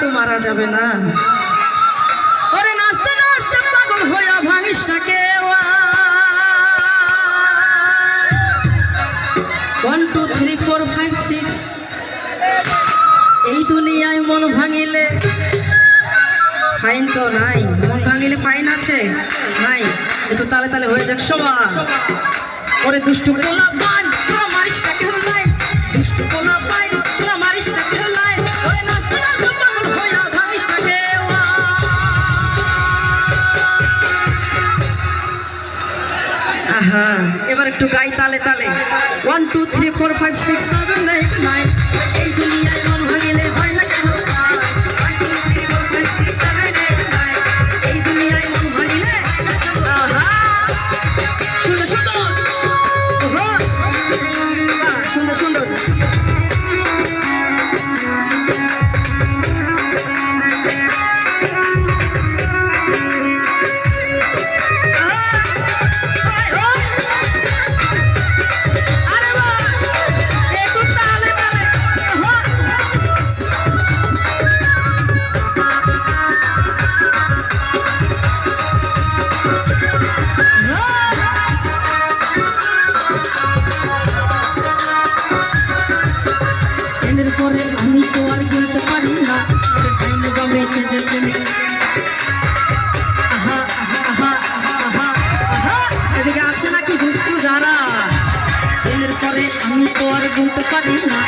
তো মারা যাবে না। One two three four five six এই দুনিয়ায় মন ভাঙিলে ফাইন তো নাই। মন ভাঙিলে ফাইন আছে? নাই। একটু তালে তালে হয়ে যাক সবার। ওরে দুষ্টু পোলা পান তোরা মারিস আহা এবার একটু গাই তালে তালে। One two three four five six seven eight nine এই দুনিয়ায় ভাঙিলে না কেন One, two, three, four, five, six, seven, eight, nine. এই দুনিয়ায় ভাঙিলে আহা। সুন্দর সুন্দর পরে আমি তো এদিকে নাকি আমি তো আর বলতে পারি না।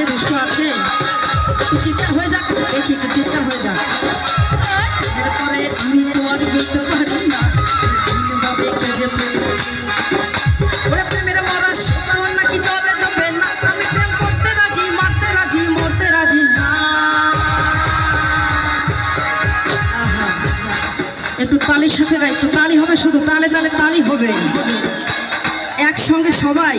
আছে দুষ্টু আছে চিৎকার হয়ে যাক, দেখি একটু চিৎকার হয়ে যাক। এরপরে আমি তো আর বলতে পারি না না। না। আহা, একটু তালির সাথে গাই, একটু তালি হবে শুধু, তালে তালে তালি হবে। একসঙ্গে সবাই।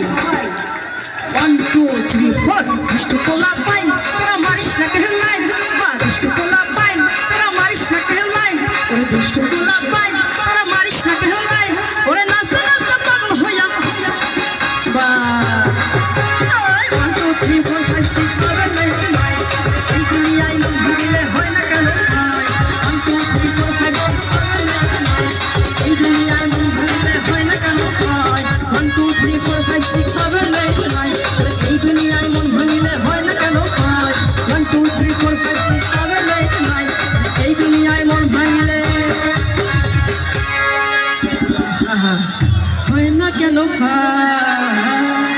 ওয়ান টু থ্রি ফোর দুষ্টু পোলা পাইন তোরা মারিস না কেউ লাইন বা দুষ্টু পোলা পাইন তোরা মারিস না কেউ লাইন ওরে দুষ্টু পোলা পাইন তোরা মারিস না কেউ লাইন ওরে নাচতে নাচতে পাগল হইয়া বা হয় না কেন হয়